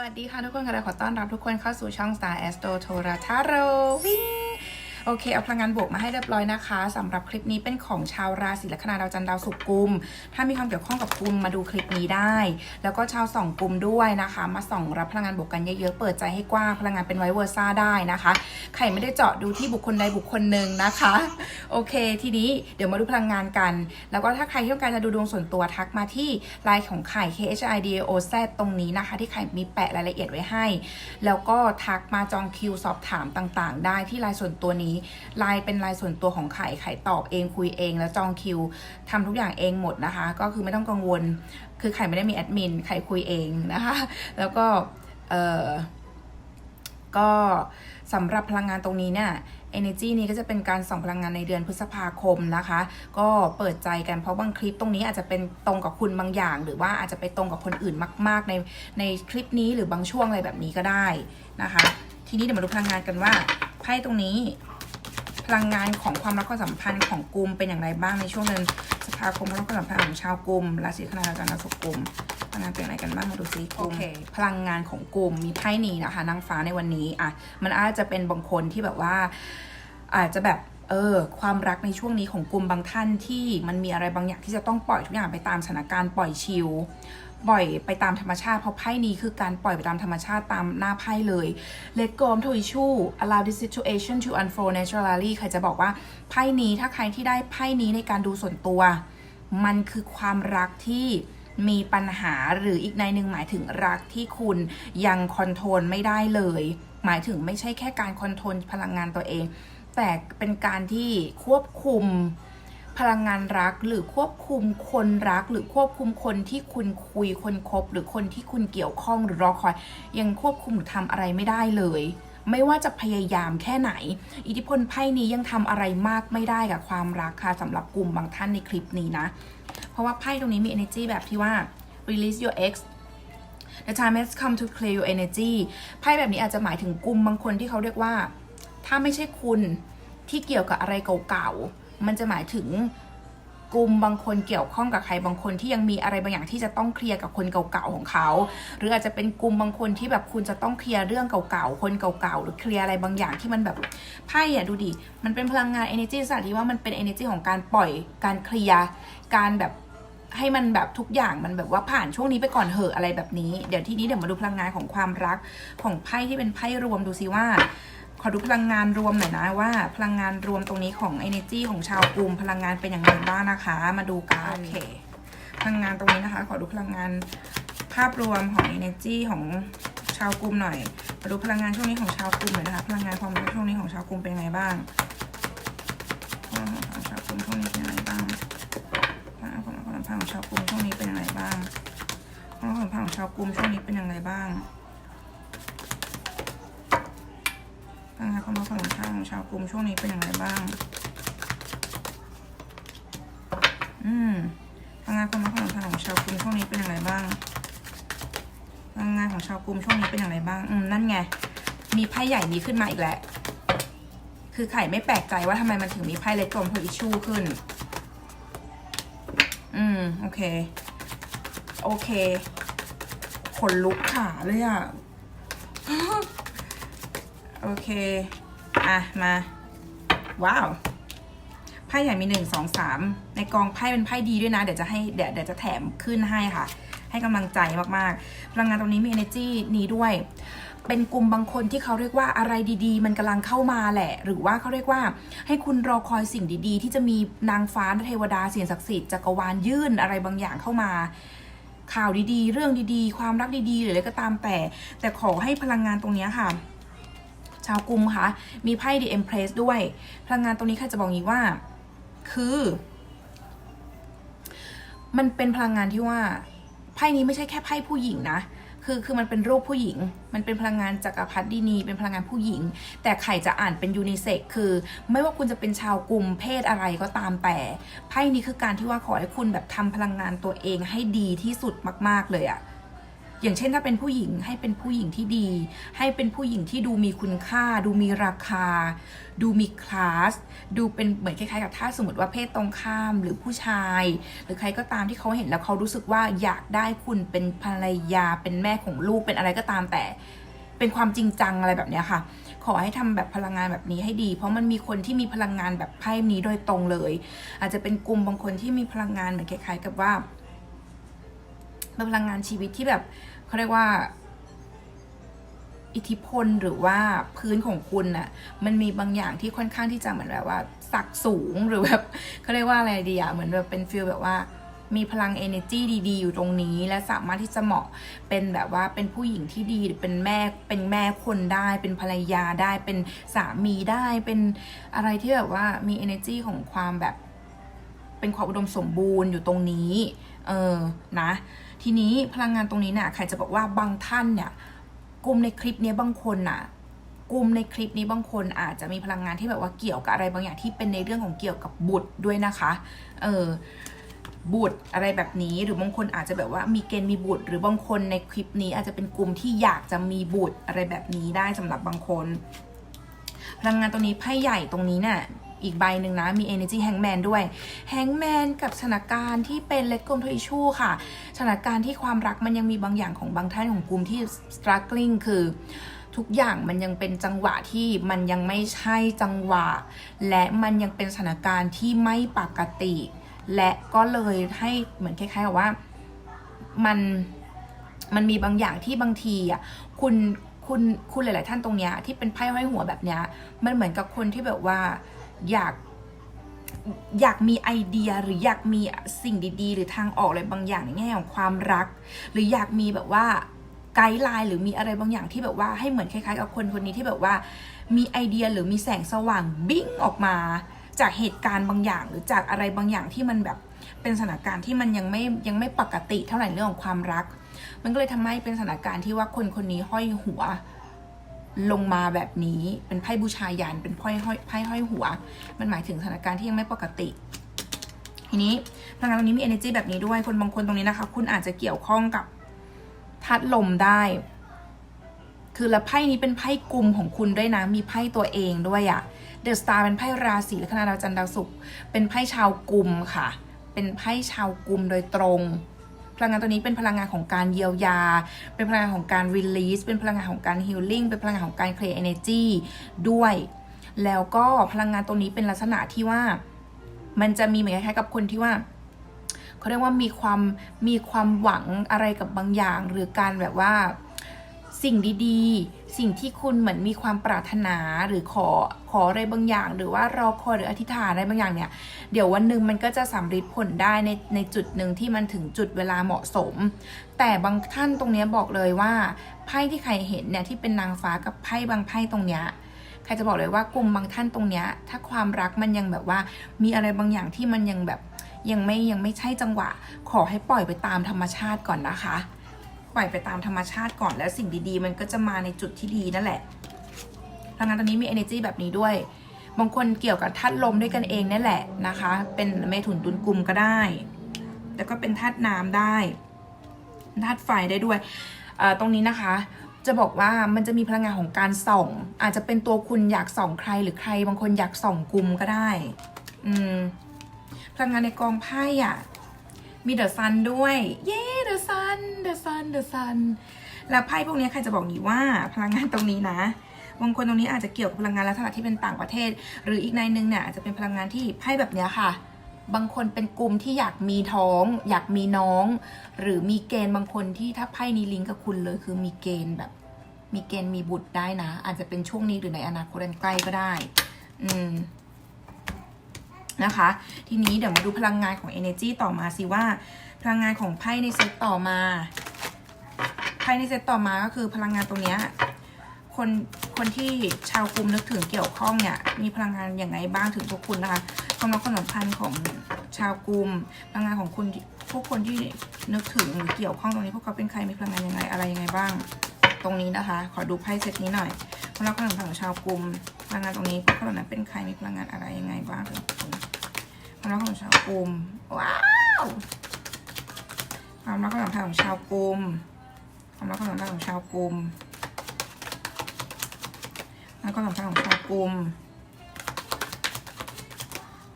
วัสดีค่ะทุกคนกระขอต้อนรับทุกคนเข้าสู่ช่อง Star Astro t o r a t a r o วิ่ง โอเค เอาพลังงานบวกมาให้เรียบร้อยนะคะสำหรับคลิปนี้เป็นของชาวราศีลัคนาดาวจันทร์ดาวศุกร์กุม ถ้ามีความเกี่ยวข้องกับกุมมาดูคลิปนี้ได้ แล้วก็ชาวสองกุมด้วยนะคะ มาส่องรับพลังงานบวกกันเยอะๆ เปิดใจให้กว้าง พลังงานเป็นไวเวอร์ซ่าได้นะคะ ใครไม่ได้เจาะดูที่บุคคลใดบุคคลหนึ่งนะคะ โอเค ทีนี้เดี๋ยวมาดูพลังงานกัน แล้วก็ถ้าใครที่ต้องการจะดูดวงส่วนตัวทักมาที่ไลน์ของไข่ K H I D O Z ตรงนี้นะคะ ที่ไข่มีแปะรายละเอียดไว้ให้ แล้วก็ทักมาจองคิวสอบถามต่างๆ ได้ที่ไลน์ส่วนตัวนี้ไลน์เป็นไลน์ส่วนตัวของไข่ไข่ตอบเองคุยเอง แล้วจองคิวทำทุกอย่างเองหมดนะคะ ก็คือไม่ต้องกังวล คือไข่ไม่ได้มีแอดมินไข่คุยเองนะคะ แล้วก็เออก็สำหรับพลังงานตรงนี้เนี่ย energy นี้ก็จะเป็นการส่องพลังงานในเดือนพฤษภาคมนะคะ ก็เปิดใจกันเพราะบางคลิปตรงนี้อาจจะเป็นตรงกับคุณบางอย่าง หรือว่าอาจจะไปตรงกับคนอื่นมาก ๆ ในในคลิปนี้หรือบางช่วงอะไรแบบนี้ก็ได้นะคะ ทีนี้เดี๋ยวมาดูพลังงานกันว่าไพ่ตรงนี้ พลังงานของความรักความสัมพันธ์ของกลุ่มเป็นอย่างไรบ้างในช่วงเดือนพฤษภาคมพลังความสัมพันธ์ของชาวกลุ่มราศีคณาจารย์ราศีกลุ่มพลังงานเป็นอย่างไรกันบ้างมาดูซิกลุ่มพลังงานของกลุ่มมีไพ่นี้นะคะนางฟ้าในวันนี้อะมันอาจจะเป็นบางคนที่แบบว่า อาจจะแบบเออความรักในช่วงนี้ของกลุ่มบางท่านที่มันมีอะไรบางอย่างที่จะต้องปล่อยทุกอย่างไปตามสถานการณ์ปล่อยชิล ปล่อยไปตามธรรมชาติเพราะไพ่นี้คือการปล่อยไปตามธรรมชาติตามหน้าไพ่เลย Let go of to issue allow this situation to unfold naturally ใครจะบอกว่าไพ่นี้ถ้าใครที่ได้ไพ่นี้ในการดูส่วนตัว มันคือความรักที่มีปัญหาหรืออีกในหนึ่งหมายถึงรักที่คุณยังคอนโทรลไม่ได้เลย หมายถึงไม่ใช่แค่การคอนโทรลพลังงานตัวเอง แต่เป็นการที่ควบคุม พลังงานรักหรือควบคุมคนรัก หรือควบคุมคนที่คุณคุยคนคบ หรือคนที่คุณเกี่ยวข้องหรือรอคอย ยังควบคุมหรือทำอะไรไม่ได้เลย ไม่ว่าจะพยายามแค่ไหน อิทธิพลไพ่นี้ยังทำอะไรมากไม่ได้กับความรักค่ะสำหรับกลุ่มบางท่านในคลิปนี้นะ เพราะว่าไพ่ตรงนี้มี energy แบบที่ว่า release your ex the time has come to clear your energy ไพ่แบบนี้อาจจะหมายถึงกลุ่มบางคนที่เขาเรียกว่า ถ้าไม่ใช่คุณที่เกี่ยวกับอะไรเก่าๆ มันจะหมายถึงกลุ่มบางคนเกี่ยวข้องกับใครบางคนที่ยังมีอะไรบางอย่างที่จะต้องเคลียร์กับคนเก่าๆของเขา หรืออาจจะเป็นกลุ่มบางคนที่แบบคุณจะต้องเคลียร์เรื่องเก่าๆคนเก่าๆหรือเคลียร์อะไรบางอย่างที่มันแบบไพ่อะดูดิมันเป็นพลังงาน energy สัตว์ที่ว่ามันเป็น energy ของการปล่อยการเคลียร์การแบบให้มันแบบทุกอย่างมันแบบว่าผ่านช่วงนี้ไปก่อนเหอะอะไรแบบนี้ เดี๋ยวทีนี้เดี๋ยวมาดูพลังงานของความรักของไพ่ที่เป็นไพ่รวมดูซิว่า ขอดูพลังงานรวมหน่อยนะว่า พลังงานรวมตรงนี้ของ energy ของชาวกลุ่มพลังงานเป็นอย่างไรบ้างนะคะ มาดูกันโอเคพลังงานตรงนี้นะคะ ขอดูพลังงานภาพรวมของ energy ของชาวกลุ่มหน่อยมาดูพลังงานช่วงนี้ของชาวกลุ่มหน่อยนะคะ พลังงานความรักช่วงนี้ของชาวกลุ่มเป็นยังไงบ้างพลังงานของชาวกลุ่มช่วงนี้เป็นยังไงบ้างพลังงานของความสัมพันธ์ของชาวกลุ่มช่วงนี้เป็นยังไงบ้างพลังงานของความสัมพันธ์ของชาวกลุ่มช่วงนี้เป็นยังไงบ้าง พลังงามามสัมพันธ์ของชาวกลุ่มช่วงนี้เป็นอยังไงบ้าง อืมพลังงานความรักความสัมพันธ์ของชาวกลุ่มช่วงนี้เป็นอยังไงบ้างพลังงานของชาวกลุ่มช่วงนี้เป็นอยังไงบ้าง อืมนั่นไง มีไพ่ใหญ่นี้ขึ้นมาอีกแล้วคือไข่ไม่แปลกใจว่าทำไมมันถึงมีไพ่เล็กกลมโพลิชูขึ้น อืม โอเค โอเค ขนลุกขาเลยอะ โอเค อะ มา ว้าว ไพ่ใหญ่มีหนึ่งสองสามในกองไพ่เป็นไพ่ดีด้วยนะ เดี๋ยวจะให้ เดี๋ยวเดี๋ยวจะแถมขึ้นให้ค่ะ ให้กำลังใจมากๆ พลังงานตรงนี้มี energy นี้ด้วย เป็นกลุ่มบางคนที่เขาเรียกว่าอะไรดีๆ มันกำลังเข้ามาแหละ หรือว่าเขาเรียกว่า ให้คุณรอคอยสิ่งดีๆ ที่จะมีนางฟ้าเทวดาสิ่งศักดิ์สิทธิ์จักรวาลยื่นอะไรบางอย่างเข้ามาข่าวดีๆ เรื่องดีๆ ความรักดีๆ หรืออะไรก็ตามแต่ แต่ขอให้พลังงานตรงนี้ค่ะ ชาวกลุ่มคะมีไพ่ The Empress ด้วย พลังงานตรงนี้ค่ะจะบอกงี้ว่า คือ มันเป็นพลังงานที่ว่าไพ่นี้ไม่ใช่แค่ไพ่ผู้หญิงนะคือคือมันเป็นรูปผู้หญิง มันเป็นพลังงานจักรพรรดินี เป็นพลังงานผู้หญิง แต่ไข่จะอ่านเป็นยูนิเซ็กคือ ไม่ว่าคุณจะเป็นชาวกลุ่มเพศอะไรก็ตามแต่ไพ่นี้คือการที่ว่าขอให้คุณแบบทำพลังงานตัวเองให้ดีที่สุดมาก ๆเลยอะ อย่างเช่นถ้าเป็นผู้หญิงให้เป็นผู้หญิงที่ดี ให้เป็นผู้หญิงที่ดูมีคุณค่า ดูมีราคา ดูมีคลาส ดูเป็นเหมือนคล้ายๆกับถ้าสมมติว่าเพศตรงข้ามหรือผู้ชาย หรือใครก็ตามที่เขาเห็นแล้วเขารู้สึกว่าอยากได้คุณเป็นภรรยาเป็นแม่ของลูกเป็นอะไรก็ตามแต่ เป็นความจริงจังอะไรแบบนี้ค่ะขอให้ทำแบบพลังงานแบบนี้ให้ดี เพราะมันมีคนที่มีพลังงานแบบไพ่นี้โดยตรงเลย อาจจะเป็นกลุ่มบางคนที่มีพลังงานเหมือนคล้ายๆกับว่า เป็นพลังงานชีวิตที่แบบเขาเรียกว่า อิทธิพลหรือว่าพื้นของคุณน่ะ มันมีบางอย่างที่ค่อนข้างที่จะเหมือนแบบว่าสักสูงหรือแบบเขาเรียกว่าอะไรดีอะเหมือนแบบเป็นฟิลแบบว่ามีพลัง energy ดี ๆ อยู่ตรงนี้ และสามารถที่จะเหมาะเป็นแบบว่าเป็นผู้หญิงที่ดีหรือเป็นแม่เป็นแม่คนได้ เป็นภรรยาได้ เป็นสามีได้ เป็นอะไรที่แบบว่ามี energy ของความแบบ เป็นความอุดมสมบูรณ์อยู่ตรงนี้ เออนะ ทีนี้พลังงานตรงนี้นี่ยใครจะบอกว่าบางท่านเนี่ยกลุ่มในคลิปนี้บางคนน่ะกลุ่มในคลิปนี้บางคนอาจจะมีพลังงานที่แบบว่าเกี่ยวกับอะไรบางอย่างที่เป็นในเรื่องของเกี่ยวกับบุตรด้วยนะคะ เออบุตรอะไรแบบนี้หรือบางคนอาจจะแบบว่ามีเกณฑ์มีบุตร หรือบางคนในคลิปนี้อาจจะเป็นกลุ่มที่อยากจะมีบุตรอะไรแบบนี้ได้สำหรับบางคน พลังงานตรงนี้ไพ่ใหญ่ตรงนี้เนี่ย อีกใบหนึ่งนะ มี energy hangman ด้วย hangman กับสถานการณ์ที่เป็น let go to issue ค่ะสถานการณ์ที่ความรักมันยังมีบางอย่างของบางท่านของกลุ่มที่ struggling คือทุกอย่างมันยังเป็นจังหวะที่มันยังไม่ใช่จังหวะ และมันยังเป็นสถานการณ์ที่ไม่ปกติ และก็เลยให้เหมือนคล้ายๆกับว่ามันมันมีบางอย่างที่บางทีอะคุณคุณคุณหลาย ๆ ท่านตรงเนี้ยที่เป็นไพ่ห้อยหัวแบบเนี้ยมันเหมือนกับคนที่แบบว่า อยากอยากมีไอเดียหรืออยากมีสิ่งดี ๆ หรือทางออกอะไรบางอย่างในแง่ของความรัก หรืออยากมีแบบว่าไกด์ไลน์หรือมีอะไรบางอย่างที่แบบว่าให้เหมือนคล้ายๆ กับคนคนนี้ที่แบบว่า มีไอเดียหรือมีแสงสว่างบิ้งออกมา จากเหตุการณ์บางอย่าง หรือจากอะไรบางอย่างที่มันแบบเป็นสถานการณ์ที่มันยังไม่ยังไม่ปกติเท่าไหร่เรื่องของความรัก มันก็เลยทำให้เป็นสถานการณ์ที่ว่าคนคนนี้ห้อยหัว ลงมาแบบนี้เป็นไพ่บูชายันเป็นไพ่ห้อยไพ่ห้อยหัว มันหมายถึงสถานการณ์ที่ยังไม่ปกติ ทีนี้พลังงานตรงนี้มี energy แบบนี้ด้วยคนบางคนตรงนี้นะคะ คุณอาจจะเกี่ยวข้องกับธาตุลมได้ คือแล้วไพ่นี้เป็นไพ่กลุ่มของคุณด้วยนะ มีไพ่ตัวเองด้วยอะเดอะสตาร์เป็นไพ่ราศีลัคนาดาวจันทร์ดาวศุกร์เป็นไพ่ชาวกลุ่มค่ะ เป็นไพ่ชาวกลุ่มโดยตรง พลังงานตัวนี้เป็นพลังงานของการเยียวยา เป็นพลังงานของการรีลีสเป็นพลังงานของการฮิลลิ่งเป็นพลังงานของการเคลียร์เอเนจีด้วย แล้วก็พลังงานตัวนี้เป็นลักษณะที่ว่า มันจะมีเหมือนคล้ายๆกับคนที่ว่าเขาเรียกว่ามีความมีความหวังอะไรกับบางอย่าง หรือการแบบว่าสิ่งดีๆ สิ่งที่คุณเหมือนมีความปรารถนาหรือขอขออะไรบางอย่าง หรือว่ารอคอยหรืออธิษฐานอะไรบางอย่างเนี่ย เดี๋ยววันหนึ่งมันก็จะสำเร็จผลได้ในในจุดหนึ่งที่มันถึงจุดเวลาเหมาะสม แต่บางท่านตรงนี้บอกเลยว่าไพ่ที่ใครเห็นเนี่ยที่เป็นนางฟ้ากับไพ่บางไพ่ตรงเนี้ยใครจะบอกเลยว่ากลุ่มบางท่านตรงเนี้ยถ้าความรักมันยังแบบว่า มีอะไรบางอย่างที่มันยังแบบยังไม่ยังไม่ใช่จังหวะ ขอให้ปล่อยไปตามธรรมชาติก่อนนะคะ ปล่อยไปตามธรรมชาติก่อนแล้วสิ่งดีๆ มันก็จะมาในจุดที่ดีนั่นแหละพลังงานตอนนี้มี energy แบบนี้ด้วย บางคนเกี่ยวกับธาตุลมด้วยกันเองนั่นแหละนะคะ เป็นเมถุนตุลกลุ่มก็ได้ แล้วก็เป็นธาตุน้ำได้ ธาตุไฟได้ด้วย ตรงนี้นะคะ จะบอกว่ามันจะมีพลังงานของการส่อง อาจจะเป็นตัวคุณอยากส่องใครหรือใคร บางคนอยากส่องกลุ่มก็ได้ อืม พลังงานในกองไพ่อะมีเดอะซันด้วย เย้ เดอะซัน เดอะซันเดอะซันแล้วไพ่พวกนี้ใครจะบอกนี้ว่าพลังงานตรงนี้นะบางคนตรงนี้อาจจะเกี่ยวกับพลังงานลักษณะที่เป็นต่างประเทศ หรืออีกในหนึ่งเนี่ยอาจจะเป็นพลังงานที่ไพ่แบบเนี้ยค่ะ บางคนเป็นกลุ่มที่อยากมีท้อง อยากมีน้อง หรือมีเกณฑ์บางคนที่ถ้าไพ่นี้ลิงก์กับคุณเลยคือมีเกณฑ์แบบ มีเกณฑ์มีบุตรได้นะ อาจจะเป็นช่วงนี้หรือในอนาคตอันใกล้ก็ได้ อืม นะคะ ทีนี้เดี๋ยวมาดูพลังงานของ energy ต่อมาสิว่า พลังงานของไพ่ในเซตต่อมา ไพ่ในเซตต่อมาก็คือพลังงานตรงเนี้ยคนคนที่ชาวกลุ่มนึกถึงเกี่ยวข้องเนี่ยมีพลังงานอย่างไรบ้างถึงพวกคุณนะคะความรักความสัมพันธ์ของชาวกลุ่มพลังงานของคุณพวกคนที่นึกถึงหรือเกี่ยวข้องตรงนี้พวกเขาเป็นใครมีพลังงานยังไงอะไรยังไงบ้าง ตรงนี้นะคะ ขอดูไพ่เซตนี้หน่อยความรักความสัมพันธ์ของชาวกลุ่มพลังงานตรงนี้พวกเขาเหล่านั้นเป็นใครมีพลังงานอะไรยังไงบ้างถึงคุณ รักของชาวกลุ่มว้าวความรักความสัมพันธ์ของชาวกลุ่มสำหรับความสัมพันธ์ของชาวกลุ่มแล้วก็สัมพันธ์ของชาวกลุ่ม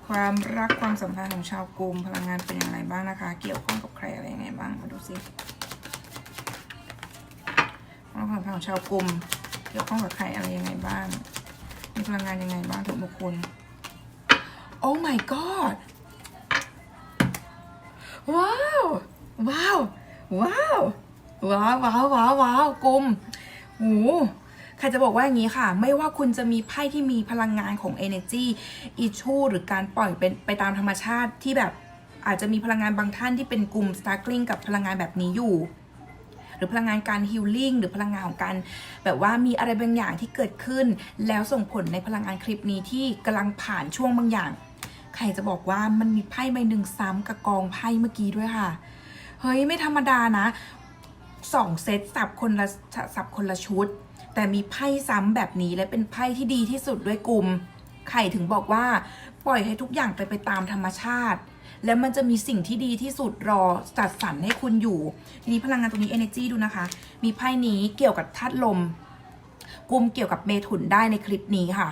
ความรักความสัมพันธ์ของชาวกลุ่มพลังงานเป็นอย่างไรบ้างนะคะ เกี่ยวข้องกับใครอะไรยังไงบ้างมาดูสิความสัมพันธ์ของชาวกลุ่มเกี่ยวข้องกับใครอะไรยังไงบ้างมีพลังงานยังไงบ้างทุกบุคคล Oh my god ว้าว ว้าว ว้าว ว้าวว้าวว้าวว้าวกลุ่มโอ้ใครจะบอกว่าอย่างนี้ค่ะ ไม่ว่าคุณจะมีไพ่ที่มีพลังงานของ energy issue หรือการปล่อยเป็นไปตามธรรมชาติที่แบบอาจจะมีพลังงานบางท่านที่เป็นกลุ่ม struggling กับพลังงานแบบนี้อยู่ หรือพลังงานการฮิลลิ่งหรือพลังงานของการแบบว่ามีอะไรบางอย่างที่เกิดขึ้น แล้วส่งผลในพลังงานคลิปนี้ที่กำลังผ่านช่วงบางอย่าง ใครจะบอกว่ามันมีไพ่ใบหนึ่งซ้ำกับกองไพ่เมื่อกี้ด้วยค่ะ เฮ้ยไม่ธรรมดานะสองเซตสับคนละสับคนละชุด แต่มีไพ่ซ้ำแบบนี้และเป็นไพ่ที่ดีที่สุดด้วยกลุ่ม ไข่ถึงบอกว่าปล่อยให้ทุกอย่างไปไปตามธรรมชาติ แล้วมันจะมีสิ่งที่ดีที่สุดรอจัดสรรให้คุณอยู่ ทีนี้พลังงานตรงนี้ energy ดูนะคะ มีไพ่นี้เกี่ยวกับธาตุลมกลุ่มเกี่ยวกับเมถุนได้ในคลิปนี้ค่ะ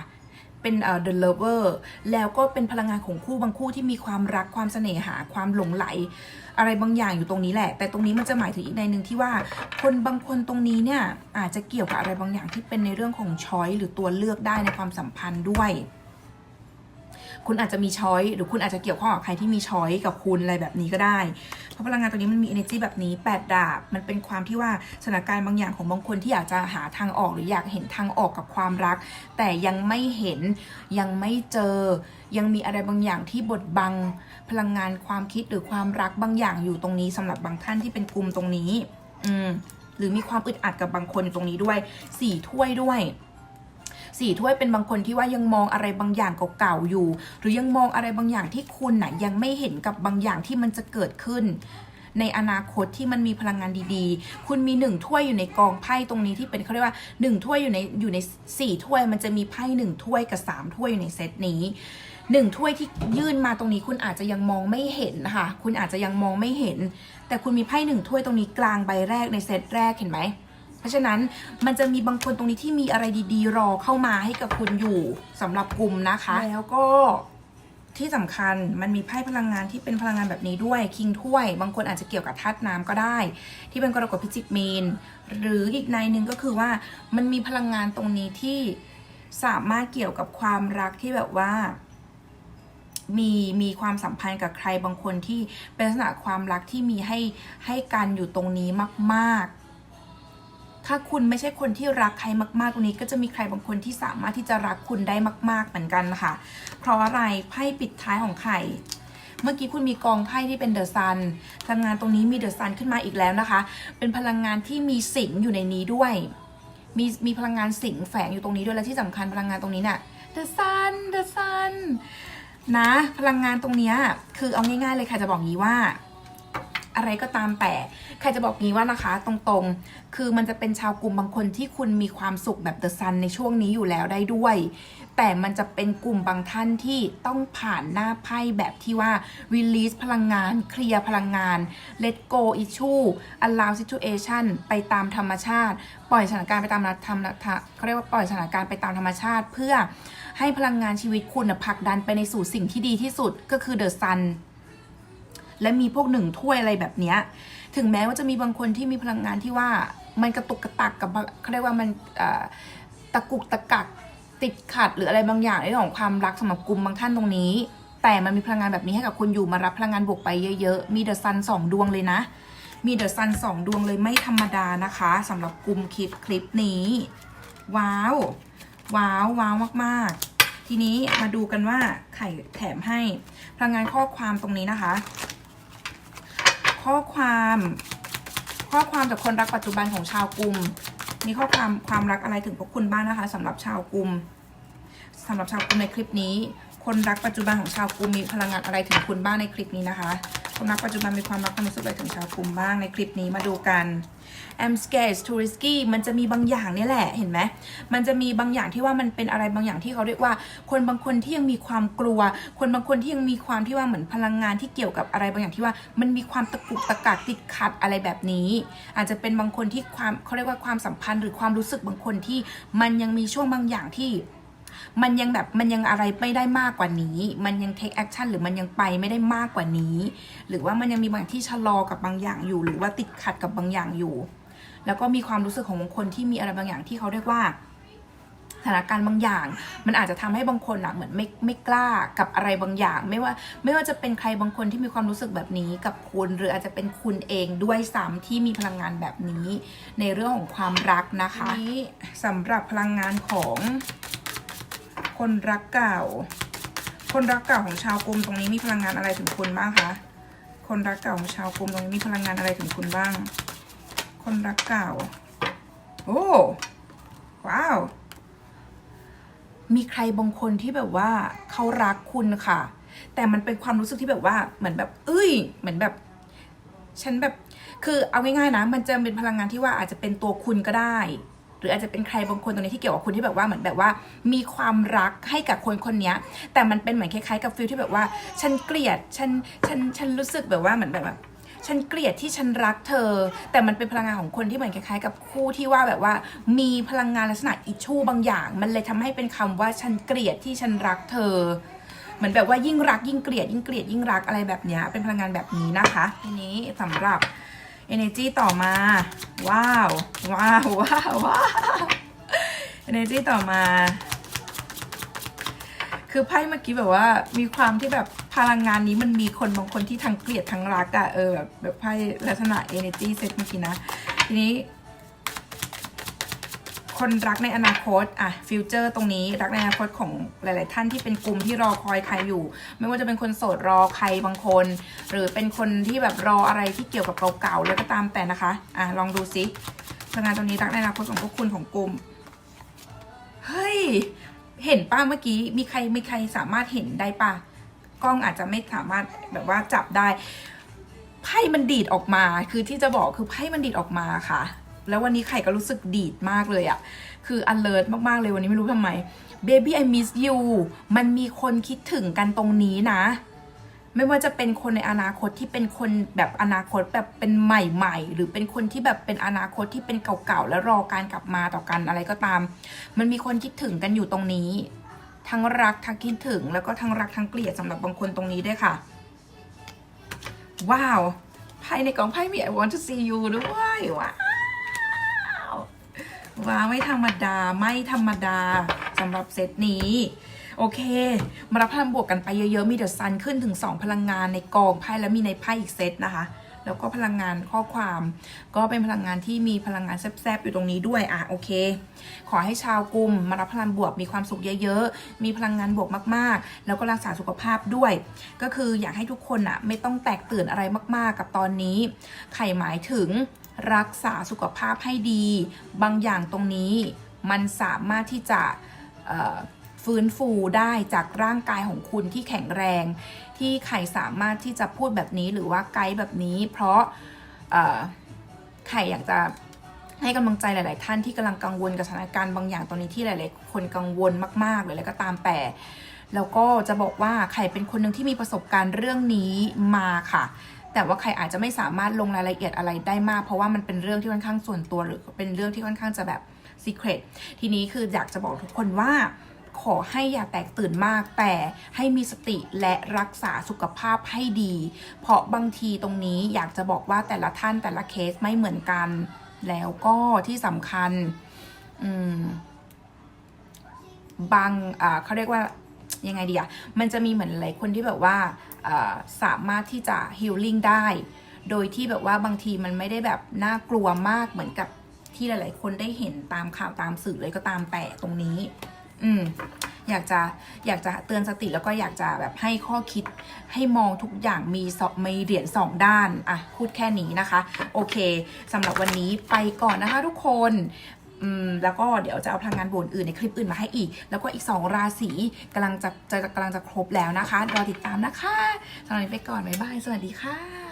เป็นเดอะเลเวอร์แล้วก็เป็นพลังงานของคู่บางคู่ที่มีความรักความเสน่หาความหลงไหล อะไรบางอย่างอยู่ตรงนี้แหละ แต่ตรงนี้มันจะหมายถึงอีกในหนึ่งที่ว่า คนบางคนตรงนี้เนี่ยอาจจะเกี่ยวกับอะไรบางอย่างที่เป็นในเรื่องของช้อยหรือตัวเลือกได้ในความสัมพันธ์ด้วย คุณอาจจะมีช้อยหรือคุณอาจจะเกี่ยวข้องกับใครที่มีช้อยกับคุณอะไรแบบนี้ก็ได้ เพราะพลังงานตัวนี้มันมี energy แบบนี้8ดาบ มันเป็นความที่ว่าสถานการณ์บางอย่างของบางคนที่อยากจะหาทางออกหรืออยากเห็นทางออกกับความรัก แต่ยังไม่เห็นยังไม่เจอ ยังมีอะไรบางอย่างที่บดบังพลังงานความคิดหรือความรักบางอย่างอยู่ตรงนี้สำหรับบางท่านที่เป็นกลุ่มตรงนี้ อืมหรือมีความอึดอัดกับบางคนตรงนี้ด้วยสี่ถ้วยด้วย สี่ถ้วยเป็นบางคนที่ว่ายังมองอะไรบางอย่างเก่าๆอยู่ หรือยังมองอะไรบางอย่างที่คุณน่ะยังไม่เห็นกับบางอย่างที่มันจะเกิดขึ้น ในอนาคตที่มันมีพลังงานดีๆ คุณมีหนึ่งถ้วยอยู่ในกองไพ่ตรงนี้ที่เป็นเขาเรียกว่าหนึ่งถ้วยอยู่ในอยู่ในสี่ถ้วยมันจะมีไพ่หนึ่งถ้วยกับสามถ้วยอยู่ในเซตนี้หนึ่งถ้วยที่ยื่นมาตรงนี้คุณอาจจะยังมองไม่เห็นนะคะคุณอาจจะยังมองไม่เห็น แต่คุณมีไพ่หนึ่งถ้วยตรงนี้กลางใบแรกในเซตแรกเห็นไหม เพราะฉะนั้นมันจะมีบางคนตรงนี้ที่มีอะไรดีๆ รอเข้ามาให้กับคุณอยู่สำหรับกลุ่มนะคะ แล้วก็ที่สำคัญมันมีไพ่พลังงานที่เป็นพลังงานแบบนี้ด้วยคิงถ้วย บางคนอาจจะเกี่ยวกับธาตุน้ำก็ได้ ที่เป็นกรกฎพิจิกมีนหรืออีกในหนึ่งก็คือว่ามันมีพลังงานตรงนี้ที่สามารถเกี่ยวกับความรักที่แบบว่ามีมีความสัมพันธ์กับใครบางคนที่เป็นลักษณะความรักที่มีให้ให้กันอยู่ตรงนี้มาก ถ้าคุณไม่ใช่คนที่รักใครมากๆตรงนี้ก็จะมีใครบางคนที่สามารถที่จะรักคุณได้มาก ๆเหมือนกันค่ะ เพราะอะไรไพ่ปิดท้ายของไข่เมื่อกี้คุณมีกองไพ่ที่เป็นเดอะซัน พลังงานตรงนี้มีเดอะซันขึ้นมาอีกแล้วนะคะ เป็นพลังงานที่มีสิงอยู่ในนี้ด้วย มีมีพลังงานสิงแฝงอยู่ตรงนี้ด้วยและที่สำคัญพลังงานตรงนี้เนี่ย the sun the sun นะ พลังงานตรงเนี้ยคือเอาง่ายๆเลยค่ะจะบอกงี้ว่า อะไรก็ตามแต่ ใครจะบอกงี้ว่านะคะตรงๆ คือมันจะเป็นชาวกลุ่มบางคนที่คุณมีความสุขแบบเดอะซันในช่วงนี้อยู่แล้วได้ด้วย แต่มันจะเป็นกลุ่มบางท่านที่ต้องผ่านหน้าไพ่แบบที่ว่า release พลังงาน เคลียร์พลังงาน let go issue allow situation ไปตามธรรมชาติ ปล่อยสถานการณ์ไปตามธรรมเขาเรียกว่าปล่อยสถานการณ์ไปตามธรรมชาติ เพื่อให้พลังงานชีวิตคุณผลักดันไปในสู่สิ่งที่ดีที่สุดก็คือ the sun และมีพวกหนึ่งถ้วยอะไรแบบเนี้ยถึงแม้ว่าจะมีบางคนที่มีพลังงานที่ว่ามันกระตุกกระตักกับเขาเรียกว่ามันตะกุกตะกักติดขัดหรืออะไรบางอย่างในเรื่องของความรักสำหรับกลุ่มบางท่านตรงนี้ แต่มันมีพลังงานแบบนี้ให้กับคุณอยู่มารับพลังงานบวกไปเยอะๆ มีเดอะซันสองดวงเลยนะ มีเดอะซันสองดวงเลยไม่ธรรมดานะคะสำหรับกลุ่มคลิปคลิปนี้ ว้าว ว้าวว้าวมากๆ ทีนี้มาดูกันว่าไข่แถมให้พลังงานข้อความตรงนี้นะคะ ข้อความ ข้อความจากคนรักปัจจุบันของชาวกลุ่มมีข้อความความรักอะไรถึงพวกคุณบ้างนะคะสำหรับชาวกลุ่มสำหรับชาวกลุ่มในคลิปนี้ คนรักปัจจุบันของชาวกุมมีพลังงานอะไรถึงคุณบ้างในคลิปนี้นะคะ คนรักปัจจุบันมีความรักความรู้สึกอะไรถึงชาวกุมบ้างในคลิปนี้มาดูกัน I'm scared to risky มันจะมีบางอย่างนี่แหละเห็นไหมมันจะมีบางอย่างที่ว่ามันเป็นอะไรบางอย่างที่เขาเรียกว่า คนบางคนที่ยังมีความกลัว คนบางคนที่ยังมีความที่ว่าเหมือนพลังงานที่เกี่ยวกับอะไรบางอย่างที่ว่า มันมีความตะกุกตะกักติดขัดอะไรแบบนี้ อาจจะเป็นบางคนที่ความเขาเรียกว่าความสัมพันธ์ หรือความรู้สึกบางคนที่มันยังมีช่วงบางอย่างที่ มันยังแบบมันยังอะไรไม่ได้มากกว่านี้ มันยัง take action หรือมันยังไปไม่ได้มากกว่านี้ หรือว่ามันยังมีบางที่ชะลอกับบางอย่างอยู่ หรือว่าติดขัดกับบางอย่างอยู่ แล้วก็มีความรู้สึกของบางคนที่มีอะไรบางอย่างที่เขาเรียกว่าสถานการณ์บางอย่าง มันอาจจะทำให้บางคนอะเหมือนไม่ไม่กล้ากับอะไรบางอย่าง ไม่ว่าไม่ว่าจะเป็นใครบางคนที่มีความรู้สึกแบบนี้กับคุณ หรืออาจจะเป็นคุณเองด้วยซ้ำที่มีพลังงานแบบนี้ ในเรื่องของความรักนะคะนี้สำหรับพลังงานของ คนรักเก่า คนรักเก่าของชาวกรุมตรงนี้มีพลังงานอะไรถึงคุณบ้างคะ คนรักเก่าของชาวกรุมตรงนี้มีพลังงานอะไรถึงคุณบ้าง คนรักเก่า โอ้ ว้าว มีใครบางคนที่แบบว่าเขารักคุณค่ะ แต่มันเป็นความรู้สึกที่แบบว่าเหมือนแบบเอ้ย เหมือนแบบ ฉันแบบ คือเอาง่ายๆนะ มันจะเป็นพลังงานที่ว่าอาจจะเป็นตัวคุณก็ได้ หรืออาจจะเป็นใครบางคนตรงนี้ที่เกี่ยวกับคุณที่แบบว่าเหมือนแบบว่า มีความรักให้กับคนคนนี้แต่มันเป็นเหมือนคล้ายๆกับฟิลที่แบบว่า ฉันเกลียดฉันฉันฉันรู้สึกแบบว่าเหมือนแบบฉันเกลียดที่ฉันรักเธอ แต่มันเป็นพลังงานของคนที่เหมือนคล้ายๆ กับคู่ที่ว่าแบบว่า มีพลังงานลักษณะอิชชูบางอย่าง มันเลยทำให้เป็นคำว่าฉันเกลียดที่ฉันรักเธอเหมือนแบบว่ายิ่งรักยิ่งเกลียดยิ่งเกลียดยิ่งรักอะไรแบบนี้เป็นพลังงานแบบนี้นะคะ ทีนี้สำหรับ energy ต่อมา ว้าว ว้าว ว้าวว้าว energy ต่อมา คือไพ่เมื่อกี้แบบว่า มีความที่แบบพลังงานนี้มันมีคนบางคนที่ทั้งเกลียดทั้งรักอะเออแบบแบบไพ่ลักษณะ energy เซตเมื่อกี้นะ ทีนี้ คนรักในอนาคตอะฟิวเจอร์ตรงนี้รักในอนาคตของหลาย ๆ ท่านที่เป็นกลุ่มที่รอคอยใครอยู่ ไม่ว่าจะเป็นคนโสดรอใครบางคน หรือเป็นคนที่แบบรออะไรที่เกี่ยวกับเก่าๆแล้วก็ตามแต่นะคะอะลองดูซิพลังงานตรงนี้รักในอนาคตของพวกคุณของกลุ่มเฮ้ยเห็นป้าเมื่อกี้มีใครมีใครสามารถเห็นได้ป่ะกล้องอาจจะไม่สามารถแบบว่าจับได้ไพ่มันดีดออกมา คือที่จะบอกคือไพ่มันดีดออกมาค่ะ แล้ววันนี้ไข่ก็รู้สึกดีดมากเลยอะคือ alert มากๆเลยวันนี้ไม่รู้ทำไม baby I miss you มันมีคนคิดถึงกันตรงนี้นะ ไม่ว่าจะเป็นคนในอนาคตที่เป็นคนแบบอนาคตแบบเป็นใหม่ ๆ หรือเป็นคนที่แบบเป็นอนาคตที่เป็นเก่าๆแล้วรอการกลับมาต่อกันอะไรก็ตาม มันมีคนคิดถึงกันอยู่ตรงนี้ ทั้งรักทั้งคิดถึง แล้วก็ทั้งรักทั้งเกลียดสำหรับบางคนตรงนี้ด้วยค่ะ ว้าวไพ่ในกล่องไพ่มี I want to see you ด้วยว้าว ว้าวไม่ธรรมดาไม่ธรรมดาสำหรับเซตนี้ โอเค มารับพลังบวกกันไปเยอะๆ มีเดอะซันขึ้นถึง 2 พลังงานในกองไพ่และมีในไพ่อีกเซตนะคะ แล้วก็พลังงานข้อความ ก็เป็นพลังงานที่มีพลังงานแซบๆอยู่ตรงนี้ด้วยอะโอเค ขอให้ชาวกลุ่มมารับพลังบวกมีความสุขเยอะๆ มีพลังงานบวกมากๆ แล้วก็รักษาสุขภาพด้วย ก็คืออยากให้ทุกคนอะไม่ต้องแตกตื่นอะไรมากๆ กับตอนนี้ ไข่หมายถึง รักษาสุขภาพให้ดี บางอย่างตรงนี้มันสามารถที่จะฟื้นฟูได้จากร่างกายของคุณที่แข็งแรง ที่ไข่สามารถที่จะพูดแบบนี้หรือว่าไกด์แบบนี้ เพราะไข่อยากจะให้กำลังใจหลาย ๆ ท่านที่กำลังกังวลกับสถานการณ์บางอย่างตอนนี้ที่หลาย ๆ คนกังวลมากๆเลยแล้วก็ตามแต่แล้วก็จะบอกว่าไข่เป็นคนหนึ่งที่มีประสบการณ์เรื่องนี้มาค่ะ แต่ว่าใครอาจจะไม่สามารถลงรายละเอียดอะไรได้มาก เพราะว่ามันเป็นเรื่องที่ค่อนข้างส่วนตัวหรือเป็นเรื่องที่ค่อนข้างจะแบบ secret ทีนี้คืออยากจะบอกทุกคนว่าขอให้อย่าแตกตื่นมาก แต่ให้มีสติและรักษาสุขภาพให้ดี เพราะบางทีตรงนี้อยากจะบอกว่าแต่ละท่านแต่ละเคสไม่เหมือนกัน แล้วก็ที่สำคัญอืมบางอ่าเขาเรียกว่ายังไงดีอะมันจะมีเหมือนหลายคนที่แบบว่า สามารถที่จะฮิลลิ่งได้ โดยที่แบบว่าบางทีมันไม่ได้แบบน่ากลัวมากเหมือนกับที่หลาย ๆ คนได้เห็นตามข่าวตามสื่อเลยก็ตามแต่ตรงนี้ อืมอยากจะอยากจะเตือนสติแล้วก็อยากจะแบบให้ข้อคิดให้มองทุกอย่างมีสองมีเหรียญสองด้าน อะ พูดแค่นี้นะคะ โอเคสำหรับวันนี้ไปก่อนนะคะทุกคน อืมแล้วก็เดี๋ยวจะเอาพลังงานบวกอื่นในคลิปอื่นมาให้อีก แล้วก็อีก 2 ราศีกำลังจะจะกำลังจะครบแล้วนะคะรอติดตามนะคะสำหรับวันนี้ไปก่อนบ๊ายบายสวัสดีค่ะ